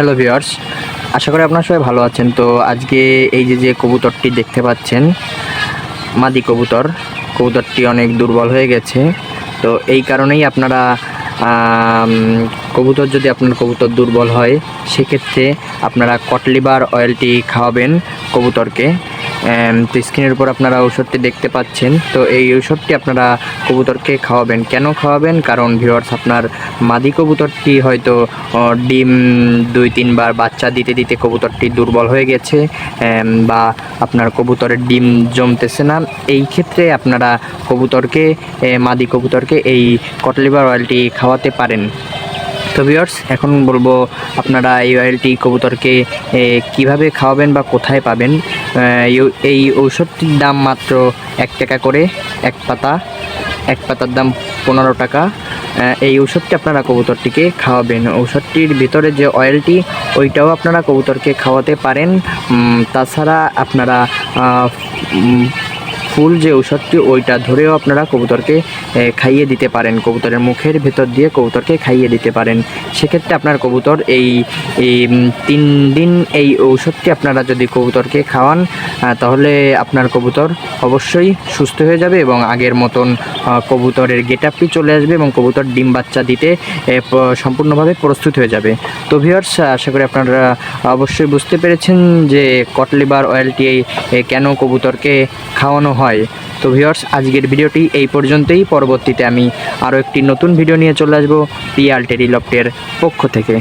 Hello viewers আশা করি আপনার সবাই ভালো আছেন। তো আজকে এই যে যে কবুতরটি দেখতে পাচ্ছেন, মাদি কবুতর, কবুতরটি অনেক দুর্বল হয়ে গেছে। তো এই কারণেই আপনারা কবুতর যদি আপনার কবুতর দুর্বল হয়, সেক্ষেত্রে আপনারা কটলিবার অয়েলটি খাওয়াবেন কবুতরকে। তো স্ক্রিনের উপর আপনারা ঔষধটি দেখতে পাচ্ছেন। তো এই ঔষধটি আপনারা কবুতরকে খাওয়াবেন। কেন খাওয়াবেন? কারণ ভিউয়ার্স আপনার মাদি কবুতরটি হয়তো ডিম দুই, তিনবার বাচ্চা দিতে দিতে কবুতরটি দুর্বল হয়ে গেছে বা আপনার কবুতরের ডিম জমতেছে না। এই ক্ষেত্রে আপনারা কবুতরকে মাদি কবুতরকে এই কটলিভার অয়েলটি খাওয়াতে পারেন। তো ভিউয়ার্স এখন বলব আপনারা এই অয়েলটি কবুতরকে কীভাবে খাওয়াবেন বা কোথায় পাবেন এই- ঔষধটির দাম মাত্র এক টাকা করে, এক পাতা, এক পাতার দাম পনেরো টাকা। এই ঔষধটি আপনারা কবুতরটিকে খাওয়াবেন। ঔষধটির ভিতরে যে অয়েলটি ওইটাও আপনারা কবুতরকে খাওয়াতে পারেন। তাছাড়া আপনারা ফুল যে ঔষধটি, ওইটা ধরেও আপনারা কবুতরকে খাইয়ে দিতে পারেন। কবুতরের মুখের ভেতর দিয়ে কবুতরকে খাইয়ে দিতে পারেন। সেক্ষেত্রে আপনার কবুতর এই তিন দিন এই ঔষধটি আপনারা যদি কবুতরকে খাওয়ান তাহলে আপনার কবুতর অবশ্যই সুস্থ হয়ে যাবে এবং আগের মতন কবুতরের গেট আপটি চলে আসবে এবং কবুতর ডিম বাচ্চা দিতে সম্পূর্ণভাবে প্রস্তুত হয়ে যাবে। তো ভিউয়ার্স, আশা করি আপনারা অবশ্যই বুঝতে পেরেছেন যে কটলিবার অয়েলটি কেন কবুতরকে খাওয়ানো হয়। তো ভিউয়ার্স আজকের ভিডিওটি এই পর্যন্তই। পরবর্তীতে আমি আরও একটি নতুন ভিডিও নিয়ে চলে আসব পিয়াল টেরিলপ্টের পক্ষ থেকে।